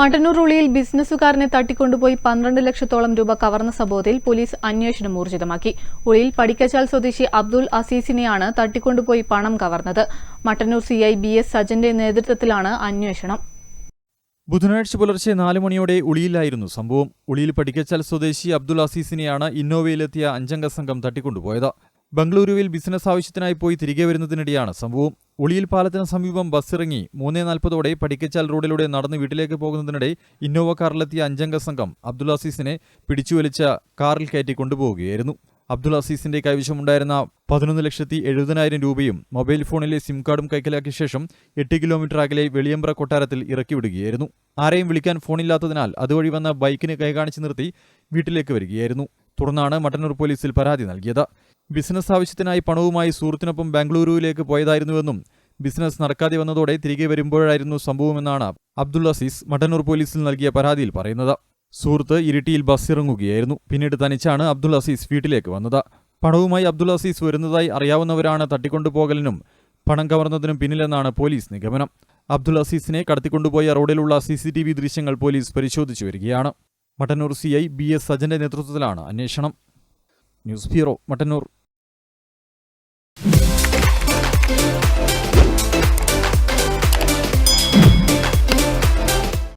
മട്ടന്നൂർ ഉള്ളിയിൽ ബിസിനസ്സുകാരനെ തട്ടിക്കൊണ്ടുപോയി പന്ത്രണ്ട് ലക്ഷത്തോളം രൂപ കവർന്ന സംഭവത്തിൽ പോലീസ് അന്വേഷണം ഊർജിതമാക്കി. ഉളിയിൽ പടിക്കച്ചാൽ സ്വദേശി അബ്ദുൾ അസീസിനെയാണ് തട്ടിക്കൊണ്ടുപോയി പണം കവർന്നത്. മട്ടന്നൂർ സിഐ ബി എസ് സജന്റെ നേതൃത്വത്തിലാണ് അന്വേഷണം. ബുധനാഴ്ച പുലർച്ചെ നാല് മണിയോടെ ഉളിയിലായിരുന്നു സംഭവം. ഉളിയിൽ പടിക്കച്ചാൽ സ്വദേശി അബ്ദുൾ അസീസിനെയാണ് ഇന്നോവയിലെത്തിയ അഞ്ചംഗ സംഘം തട്ടിക്കൊണ്ടുപോയത്. ബംഗളൂരുവിൽ ബിസിനസ് ആവശ്യത്തിനായി പോയി തിരികെ വരുന്നതിനിടെയാണ് സംഭവം. ഉളിയിൽ പാലത്തിന് സമീപം ബസ്സിറങ്ങി മൂന്നേ നാൽപ്പതോടെ പടിക്കച്ചാൽ റോഡിലൂടെ നടന്ന് വീട്ടിലേക്ക് പോകുന്നതിനിടെ ഇന്നോവ കാറിലെത്തിയ അഞ്ചംഗ സംഘം അബ്ദുൾ അസീസിനെ പിടിച്ചുവലിച്ച കാറിൽ കയറ്റി കൊണ്ടുപോവുകയായിരുന്നു. അബ്ദുൾ അസീസിന്റെ കൈവശമുണ്ടായിരുന്ന പതിനൊന്ന് ലക്ഷത്തി എഴുപതിനായിരം രൂപയും മൊബൈൽ ഫോണിലെ സിം കാർഡും കൈക്കലാക്കിയ ശേഷം എട്ട് കിലോമീറ്റർ അകലെ വെളിയമ്പ്ര കൊട്ടാരത്തിൽ ഇറക്കി ഇറക്കിവിടുകയായിരുന്നു. ആരെയും വിളിക്കാൻ ഫോണില്ലാത്തതിനാൽ അതുവഴി വന്ന ബൈക്കിന് കൈകാണിച്ച് നിർത്തി വീട്ടിലേക്ക് വരികയായിരുന്നു. തുടർന്നാണ് മട്ടന്നൂർ പോലീസിൽ പരാതി നൽകിയത്. ബിസിനസ് ആവശ്യത്തിനായി പണവുമായി സുഹൃത്തിനൊപ്പം ബാംഗ്ലൂരുവിലേക്ക് പോയതായിരുന്നുവെന്നും ബിസിനസ് നടക്കാതെ വന്നതോടെ തിരികെ വരുമ്പോഴായിരുന്നു സംഭവമെന്നാണ് അബ്ദുൾ അസീസ് മട്ടന്നൂർ പോലീസിൽ നൽകിയ പരാതിയിൽ പറയുന്നത്. സുഹൃത്ത് ഇരിട്ടിയിൽ ബസ് ഇറങ്ങുകയായിരുന്നു പിന്നീട് തനിച്ചാണ് അബ്ദുൾ അസീസ് വീട്ടിലേക്ക് വന്നത്. പണവുമായി അബ്ദുൾ അസീസ് വരുന്നതായി അറിയാവുന്നവരാണ് തട്ടിക്കൊണ്ടുപോകലിനും പണം കവർന്നതിനും പിന്നിലെന്നാണ് പോലീസ് നിഗമനം. അബ്ദുൾ അസീസിനെ കടത്തിക്കൊണ്ടുപോയ റോഡിലുള്ള സി സി ടി വി ദൃശ്യങ്ങൾ പോലീസ് പരിശോധിച്ചു വരികയാണ്. Mattannur C I B S സജന്റെ നേതൃത്വത്തിലാണ് അന്വേഷണം. News bureau Mattannur.